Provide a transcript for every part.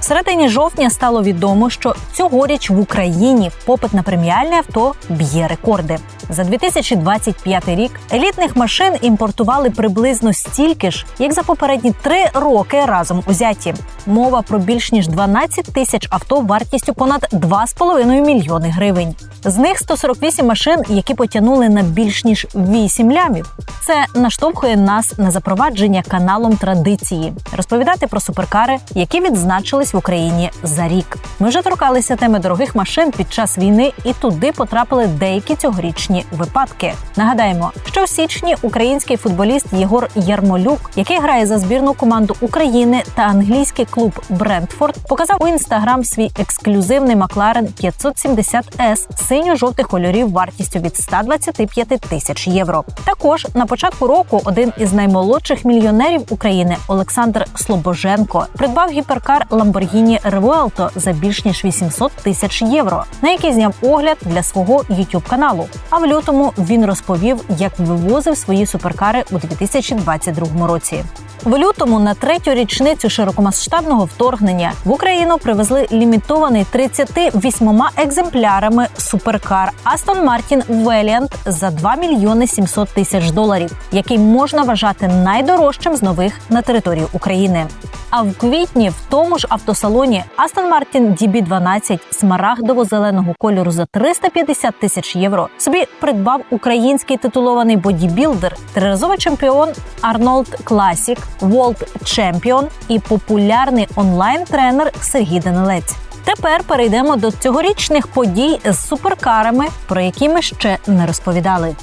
В середині жовтня стало відомо, що цьогоріч в Україні попит на преміальне авто б'є рекорди. За 2025 рік елітних машин імпортували приблизно стільки ж, як за попередні три роки разом узяті. Мова про більш ніж 12 тисяч авто вартістю понад 2,5 мільйони гривень. З них 148 машин, які потягнули на більш ніж 8 лямів. Це наштовхує нас на запровадження каналом традиції, розповідати про суперкари, які відзначились в Україні за рік. Ми вже торкалися теми дорогих машин під час війни, і туди потрапили деякі цьогорічні випадки. Нагадаємо, що в січні український футболіст Єгор Ярмолюк, який грає за збірну команду України та англійський клуб Брентфорд, показав у інстаграм свій ексклюзивний Макларен 570 s синьо-жовтих кольорів вартістю від 125 тисяч євро. Також на початку року один із наймолодших мільйонерів України Олександр Слобоженко придбав гіперкар Lamborghini Revuelto за більш ніж 800 тисяч євро, на який зняв огляд для свого youtube каналу. А в лютому він розповів, як вивозив свої суперкари у 2022 році. В лютому на третю річницю широкомасштабного вторгнення в Україну привезли лімітований 38 екземплярами суперкар Aston Martin Valiant за 2 мільйони 700 тисяч доларів, який можна вважати найдорожчим з нових на території України. А в квітні в тому ж автосалоні Aston Martin DB12 смарагдово-зеленого кольору за 350 тисяч євро собі придбав український титулований бодібілдер, триразовий чемпіон Arnold Classic, World Champion і популярний онлайн-тренер Сергій Данилець. Тепер перейдемо до цьогорічних подій з суперкарами, про які ми ще не розповідали.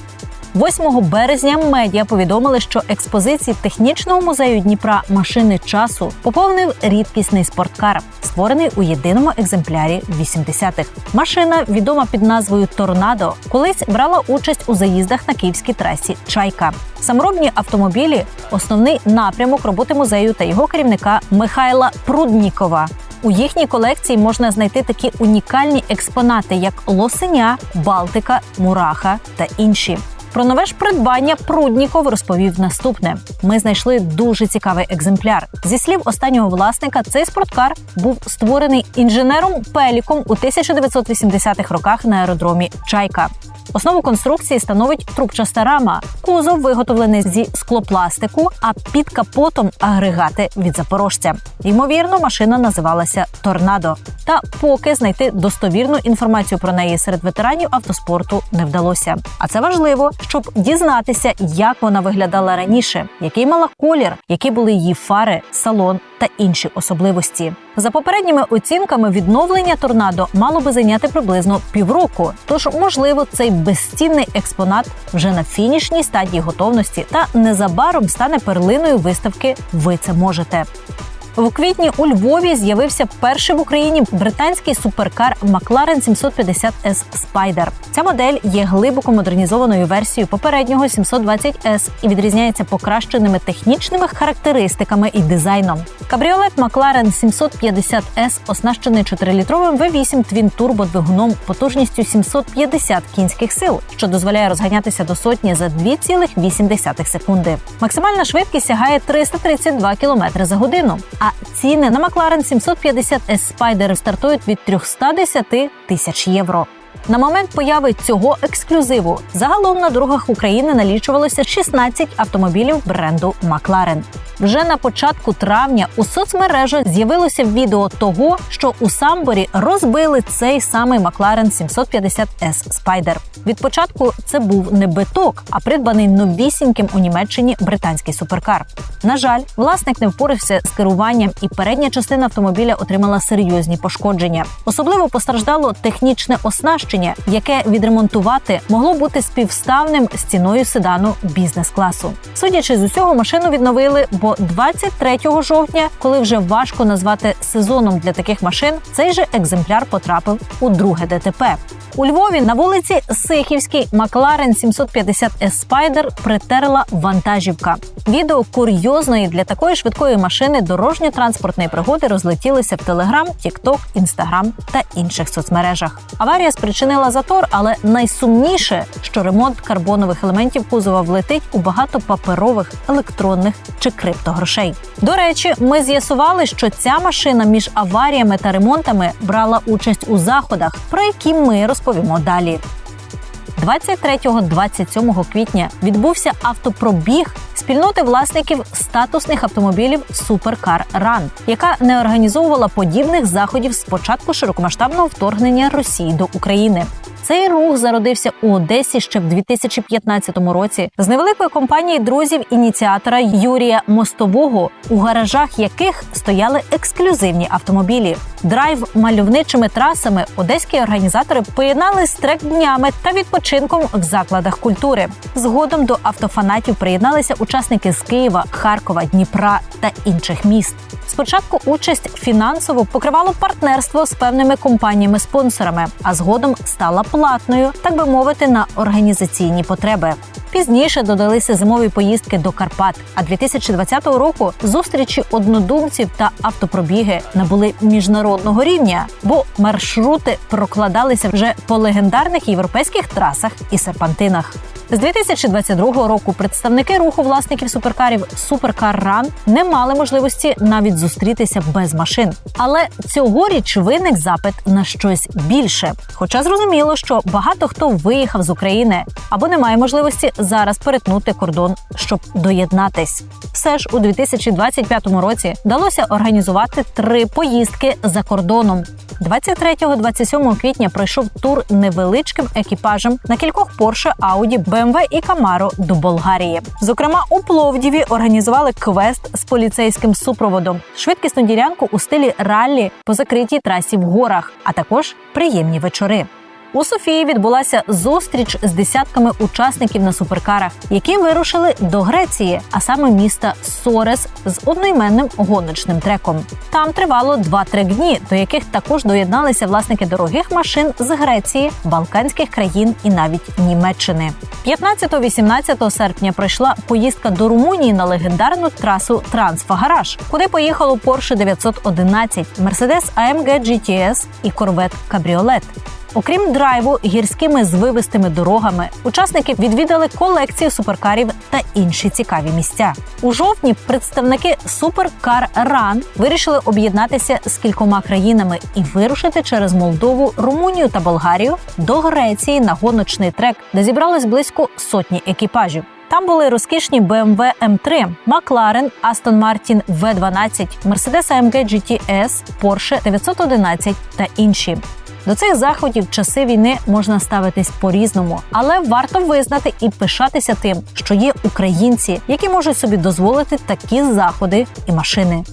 8 березня медіа повідомили, що експозиції технічного музею Дніпра машини часу поповнив рідкісний спорткар, створений у єдиному екземплярі 80-х. Машина, відома під назвою Торнадо, колись брала участь у заїздах на київській трасі Чайка. Саморобні автомобілі основний напрямок роботи музею та його керівника Михайла Пруднікова. У їхній колекції можна знайти такі унікальні експонати, як лосеня, Балтика, Мураха та інші. Про нове ж придбання Прудніков розповів наступне: ми знайшли дуже цікавий екземпляр. Зі слів останнього власника, цей спорткар був створений інженером Пеліком у 1980-х роках на аеродромі Чайка. Основу конструкції становить трубчаста рама. Кузов виготовлений зі склопластику, а під капотом агрегати від запорожця. Ймовірно, машина називалася Торнадо. Та поки знайти достовірну інформацію про неї серед ветеранів автоспорту не вдалося. А це важливо, щоб дізнатися, як вона виглядала раніше, який мала колір, які були її фари, салон та інші особливості. За попередніми оцінками відновлення торнадо мало би зайняти приблизно півроку. Тож, можливо, цей безцінний експонат вже на фінішній стадії готовності та незабаром стане перлиною виставки Ви це можете. В квітні у Львові з'явився перший в Україні британський суперкар McLaren 750 S Spider. Ця модель є глибоко модернізованою версією попереднього 720S і відрізняється покращеними технічними характеристиками і дизайном. Кабріолет McLaren 750S оснащений 4-літровим V8 Twin Turbo двигуном потужністю 750 кінських сил, що дозволяє розганятися до сотні за 2,8 секунди. Максимальна швидкість сягає 332 км за годину. А ціни на McLaren 750 S Spider стартують від 310 тисяч євро. На момент появи цього ексклюзиву загалом на дорогах України налічувалося 16 автомобілів бренду Макларен. Вже на початку травня у соцмережах з'явилося відео того, що у Самборі розбили цей самий Макларен 750 S Spider. Від початку це був не биток, а придбаний новісіньким у Німеччині британський суперкар. На жаль, власник не впорався з керуванням, і передня частина автомобіля отримала серйозні пошкодження. Особливо постраждало технічне оснащення, яке відремонтувати могло бути співставним з ціною седану бізнес-класу. Судячи з усього, машину відновили бо 23 жовтня, коли вже важко назвати сезоном для таких машин, цей же екземпляр потрапив у друге ДТП. У Львові на вулиці Сихівській Макларен 750 S Spider притерла вантажівка. Відео курйозної для такої швидкої машини дорожньо-транспортної пригоди розлетілися в Телеграм, Тікток, Інстаграм та інших соцмережах. Аварія спричинила затор, але найсумніше, що ремонт карбонових елементів кузова влетить у багато паперових, електронних чи криптогрошей. До речі, ми з'ясували, що ця машина між аваріями та ремонтами брала участь у заходах, про які ми розповімо далі. 23-27 квітня відбувся автопробіг спільноти власників статусних автомобілів Суперкар Ран, яка не організовувала подібних заходів з початку широкомасштабного вторгнення Росії до України. Цей рух зародився у Одесі ще в 2015 році з невеликої компанії друзів ініціатора Юрія Мостового, у гаражах яких стояли ексклюзивні автомобілі. Драйв мальовничими трасами одеські організатори поєднали з трек-днями та відпочинком в закладах культури. Згодом до автофанатів приєдналися учасники з Києва, Харкова, Дніпра та інших міст. Спочатку участь фінансово покривало партнерство з певними компаніями-спонсорами, а згодом стала платною, так би мовити, на організаційні потреби. Пізніше додалися зимові поїздки до Карпат. А 2020 року зустрічі однодумців та автопробіги набули міжнародного рівня, бо маршрути прокладалися вже по легендарних європейських трасах і серпантинах. З 2022 року представники руху власників суперкарів Supercar Run не мали можливості навіть зустрітися без машин. Але цьогоріч виник запит на щось більше. Хоча зрозуміло, що багато хто виїхав з України або не має можливості зараз перетнути кордон, щоб доєднатись. Все ж у 2025 році вдалося організувати три поїздки за кордоном. 23-27 квітня пройшов тур невеличким екіпажем на кількох Porsche, Audi, BMW і Camaro до Болгарії. Зокрема, у Пловдіві організували квест з поліцейським супроводом, швидкісну ділянку у стилі раллі по закритій трасі в горах, а також приємні вечори. У Софії відбулася зустріч з десятками учасників на суперкарах, які вирушили до Греції, а саме міста Сорес з одноіменним гоночним треком. Там тривало 2-3 дні, до яких також доєдналися власники дорогих машин з Греції, Балканських країн і навіть Німеччини. 15-18 серпня пройшла поїздка до Румунії на легендарну трасу Трансфагараж, куди поїхало Porsche 911, Mercedes AMG GTS і Corvette Cabriolet. Окрім драйву, гірськими звивистими дорогами учасники відвідали колекцію суперкарів та інші цікаві місця. У жовтні представники Суперкар Ран вирішили об'єднатися з кількома країнами і вирушити через Молдову, Румунію та Болгарію до Греції на гоночний трек, де зібралось близько сотні екіпажів. Там були розкішні BMW M3, McLaren, Aston Martin V12, Mercedes AMG GTS, Porsche 911 та інші. До цих заходів часи війни можна ставитись по-різному, але варто визнати і пишатися тим, що є українці, які можуть собі дозволити такі заходи і машини.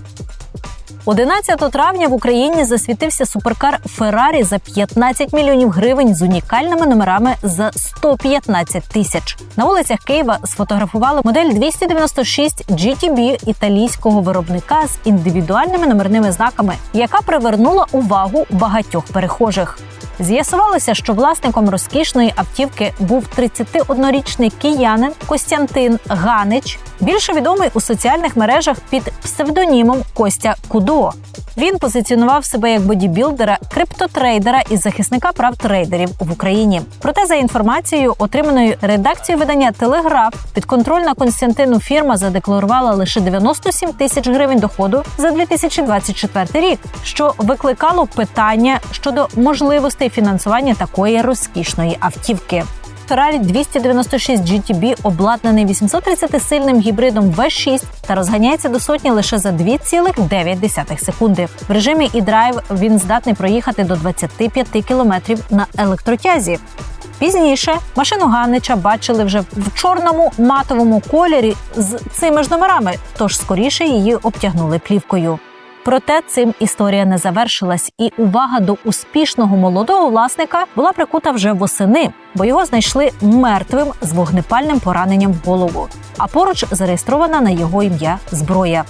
11 травня в Україні засвітився суперкар Феррарі за 15 мільйонів гривень з унікальними номерами за 115 тисяч. На вулицях Києва сфотографували модель 296 GTB італійського виробника з індивідуальними номерними знаками, яка привернула увагу багатьох перехожих. З'ясувалося, що власником розкішної автівки був 31-річний киянин Костянтин Ганич, більше відомий у соціальних мережах під псевдонімом Костя Кудо. Він позиціонував себе як бодібілдера, криптотрейдера і захисника прав трейдерів в Україні. Проте, за інформацією, отриманою редакцією видання Телеграф, підконтрольна Константину фірма задекларувала лише 97 тисяч гривень доходу за 2024 рік, що викликало питання щодо можливостей фінансування такої розкішної автівки. Ferrari 296 GTB обладнаний 830-сильним гібридом V6 та розганяється до сотні лише за 2,9 секунди. В режимі e-Drive він здатний проїхати до 25 км на електротязі. Пізніше машину Ганнича бачили вже в чорному матовому кольорі з цими ж номерами, тож скоріше її обтягнули плівкою. Проте цим історія не завершилась, і увага до успішного молодого власника була прикута вже восени, бо його знайшли мертвим з вогнепальним пораненням в голову. А поруч зареєстрована на його ім'я зброя.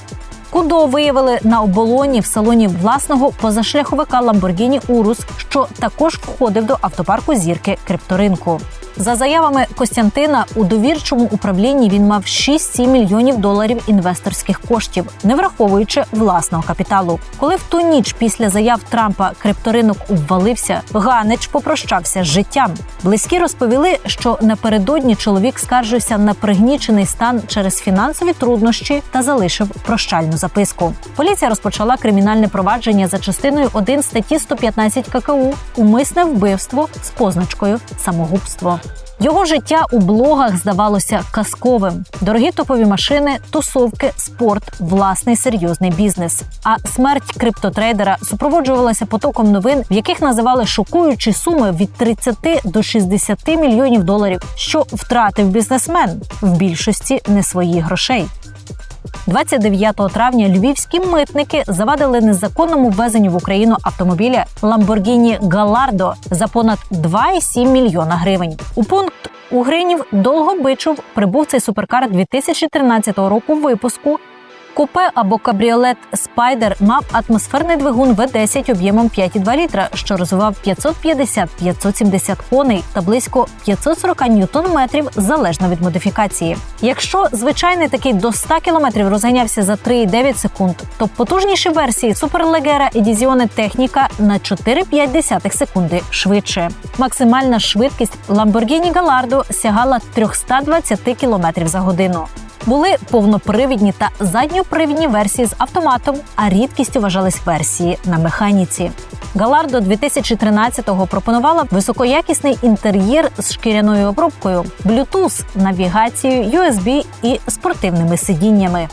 Кудо виявили на оболоні в салоні власного позашляховика Lamborghini Urus, що також входив до автопарку зірки крипторинку. За заявами Костянтина, у довірчому управлінні він мав 6-7 мільйонів доларів інвесторських коштів, не враховуючи власного капіталу. Коли в ту ніч після заяв Трампа крипторинок обвалився, Ганич попрощався з життям. Близькі розповіли, що напередодні чоловік скаржився на пригнічений стан через фінансові труднощі та залишив прощальну записку. Поліція розпочала кримінальне провадження за частиною 1 статті 115 ККУ умисне вбивство з позначкою самогубство. Його життя у блогах здавалося казковим: дорогі топові машини, тусовки, спорт, власний серйозний бізнес. А смерть криптотрейдера супроводжувалася потоком новин, в яких називали шокуючі суми від 30 до 60 мільйонів доларів, що втратив бізнесмен в більшості не своїх грошей. 29 травня львівські митники завадили незаконному ввезенню в Україну автомобіля Lamborghini Gallardo за понад 2,7 мільйона гривень. У пункт Угринів Довгобичов прибув цей суперкар 2013 року випуску Купе або кабріолет Спайдер мав атмосферний двигун В10 об'ємом 5,2 літра, що розвивав 550-570 коней та близько 540 ньютон-метрів залежно від модифікації. Якщо звичайний такий до 100 км розганявся за 3,9 секунд, то потужніші версії Суперлегера Edizione Техніка на 4,5 секунди швидше. Максимальна швидкість Lamborghini Gallardo сягала 320 км за годину. Були повнопривідні та задньопривідні версії з автоматом, а рідкістю вважались версії на механіці. Галардо 2013-го пропонувала високоякісний інтер'єр з шкіряною обробкою, Bluetooth, навігацією, USB і спортивними сидіннями.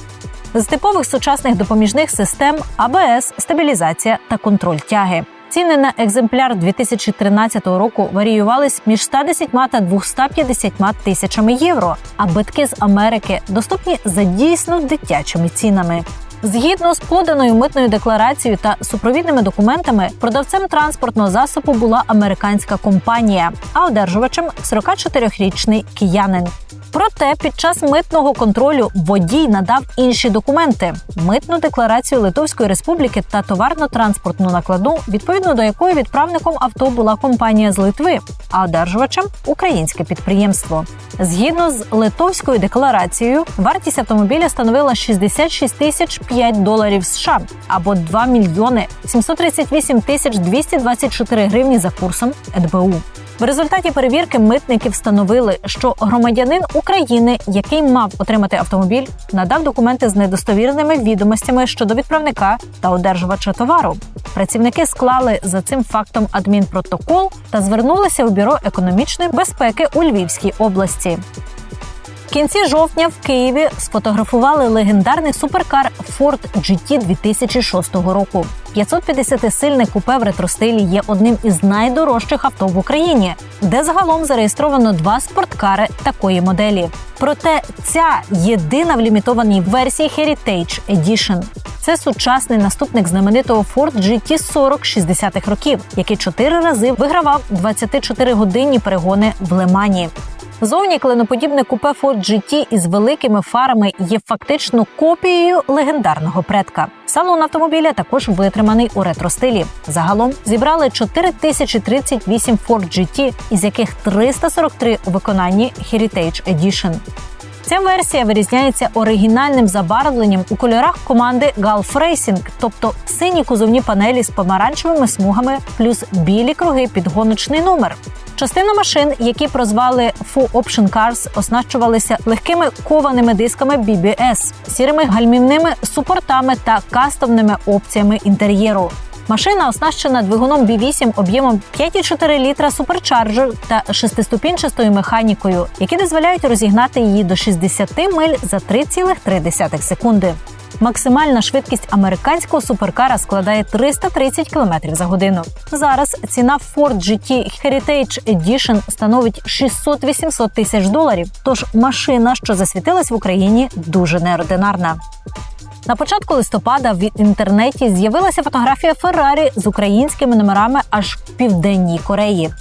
З типових сучасних допоміжних систем АБС, стабілізація та контроль тяги. Ціни на екземпляр 2013 року варіювались між 110 та 250 тисячами євро. А битки з Америки доступні за дійсно дитячими цінами. Згідно з поданою митною декларацією та супровідними документами, продавцем транспортного засобу була американська компанія, а одержувачем 44-річний киянин. Проте під час митного контролю водій надав інші документи: митну декларацію Литовської Республіки та товарно-транспортну накладу, відповідно до якої відправником авто була компанія з Литви, а одержувачем українське підприємство. Згідно з литовською декларацією, вартість автомобіля становила 66 тисяч 5 доларів США або 2 мільйони 738 тисяч 224 гривні за курсом ЕДБУ. В результаті перевірки митники встановили, що громадянин України, який мав отримати автомобіль, надав документи з недостовірними відомостями щодо відправника та одержувача товару. Працівники склали за цим фактом адмінпротокол та звернулися у бюро економічної безпеки у Львівській області. Кінці жовтня в Києві сфотографували легендарний суперкар Ford GT 2006 року. 550-сильне купе в ретростилі є одним із найдорожчих авто в Україні, де загалом зареєстровано два спорткари такої моделі. Проте ця єдина в лімітованій версії Heritage Edition. Це сучасний наступник знаменитого Ford GT 40 60-х років, який чотири рази вигравав 24-годинні перегони в Лемані. Зовні кленоподібне купе Ford GT із великими фарами є фактично копією легендарного предка. Салон автомобіля також витриманий у ретро-стилі. Загалом зібрали 4038 Ford GT, із яких 343 у виконанні Heritage Edition. Ця версія вирізняється оригінальним забарвленням у кольорах команди Gulf Racing, тобто сині кузовні панелі з помаранчевими смугами, плюс білі круги під гоночний номер. Частина машин, які прозвали Full Option Cars, оснащувалися легкими кованими дисками BBS, сірими гальмівними супортами та кастомними опціями інтер'єру. Машина оснащена двигуном B8 об'ємом 5,4 літра суперчарджер та шестиступінчастою механікою, які дозволяють розігнати її до 60 миль за 3,3 секунди. Максимальна швидкість американського суперкара складає 330 км за годину. Зараз ціна Ford GT Heritage Edition становить 600-800 тисяч доларів. Тож машина, що засвітилась в Україні, дуже неординарна. На початку листопада в інтернеті з'явилася фотографія Феррарі з українськими номерами аж в південній Кореї.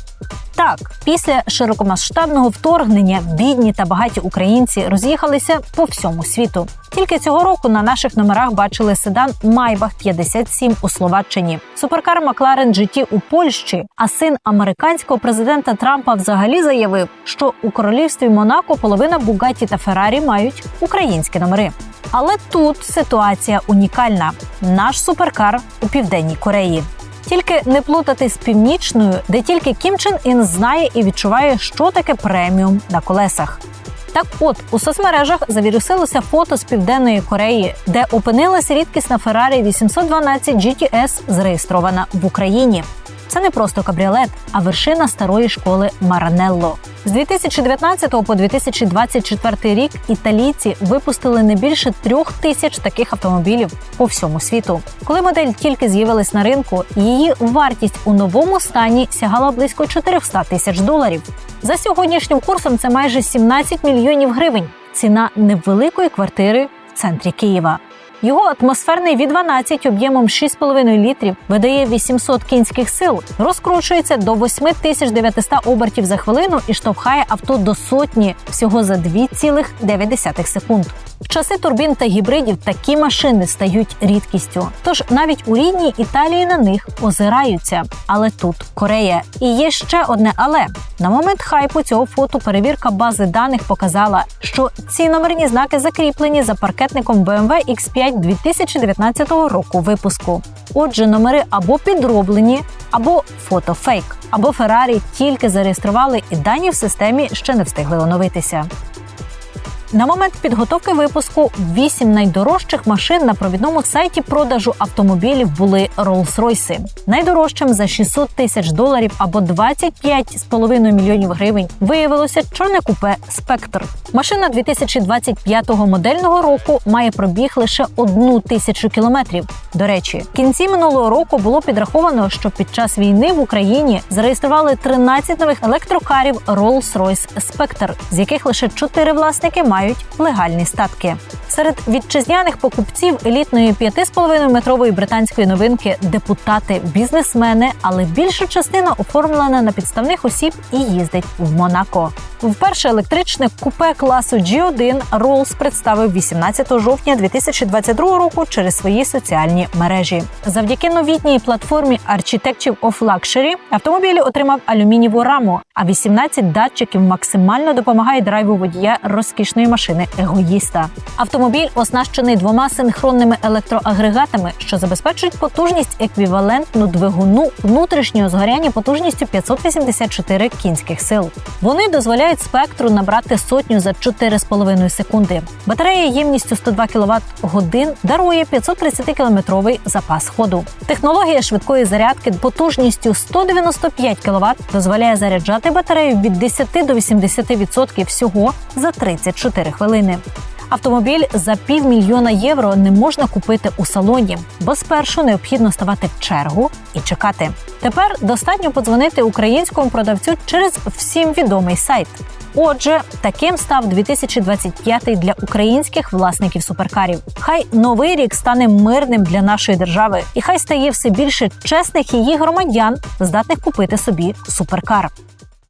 Так, після широкомасштабного вторгнення бідні та багаті українці роз'їхалися по всьому світу. Тільки цього року на наших номерах бачили седан Майбах 57 у Словаччині, суперкар Макларен GT у Польщі. А син американського президента Трампа взагалі заявив, що у королівстві Монако половина Бугаті та Феррарі мають українські номери. Але тут ситуація унікальна: наш суперкар у південній Кореї. Тільки не плутати з північною, де тільки Кім Чен Ін знає і відчуває, що таке преміум на колесах. Так, от у соцмережах завірусилося фото з південної Кореї, де опинилася рідкісна Ferrari 812 GTS, зареєстрована в Україні. Це не просто кабріолет, а вершина старої школи Маранелло. З 2019 по 2024 рік італійці випустили не більше трьох тисяч таких автомобілів по всьому світу. Коли модель тільки з'явилась на ринку, її вартість у новому стані сягала близько 400 тисяч доларів. За сьогоднішнім курсом це майже 17 мільйонів гривень. Ціна невеликої квартири в центрі Києва. Його атмосферний V12 об'ємом 6,5 літрів видає 800 кінських сил, розкручується до 8900 обертів за хвилину і штовхає авто до сотні всього за 2,9 секунд. В часи турбін та гібридів такі машини стають рідкістю. Тож навіть у рідній Італії на них озираються. Але тут Корея. І є ще одне але на момент хайпу цього фото перевірка бази даних показала, що ці номерні знаки закріплені за паркетником BMW X5 2019 року випуску. Отже, номери або підроблені, або фотофейк, або Феррарі тільки зареєстрували, і дані в системі ще не встигли оновитися. На момент підготовки випуску вісім найдорожчих машин на провідному сайті продажу автомобілів були Rolls-Royce. Найдорожчим за 600 тисяч доларів або 25,5 мільйонів гривень виявилося чорне купе Спектр. Машина 2025 модельного року має пробіг лише одну тисячу кілометрів. До речі, в кінці минулого року було підраховано, що під час війни в Україні зареєстрували 13 нових електрокарів Rolls-Royce Spectre, з яких лише 4 власники мають легальні статки. Серед вітчизняних покупців елітної 5,5 метрової британської новинки депутати, бізнесмени, але більша частина оформлена на підставних осіб і їздить в Монако. Вперше електричне купе класу G1 Rolls представив 18 жовтня 2022 року через свої соціальні мережі. Завдяки новітній платформі Architecture of Luxury автомобіль отримав алюмінієву раму, а 18 датчиків максимально допомагає драйву водія розкішної машини егоїста. Автомобіль оснащений двома синхронними електроагрегатами, що забезпечують потужність еквівалентну двигуну внутрішнього згоряння потужністю 584 кінських сил. Вони дозволяють спектру набрати сотню за 4,5 секунди. Батарея ємністю 102 кВт годин дарує 530-кілометровий запас ходу. Технологія швидкої зарядки потужністю 195 кВт дозволяє заряджати батарею від 10 до 80% всього за 34 хвилини. Автомобіль за півмільйона євро не можна купити у салоні, бо спершу необхідно ставати в чергу і чекати. Тепер достатньо подзвонити українському продавцю через всім відомий сайт. Отже, таким став 2025 для українських власників суперкарів. Хай новий рік стане мирним для нашої держави, і хай стає все більше чесних її громадян, здатних купити собі суперкар.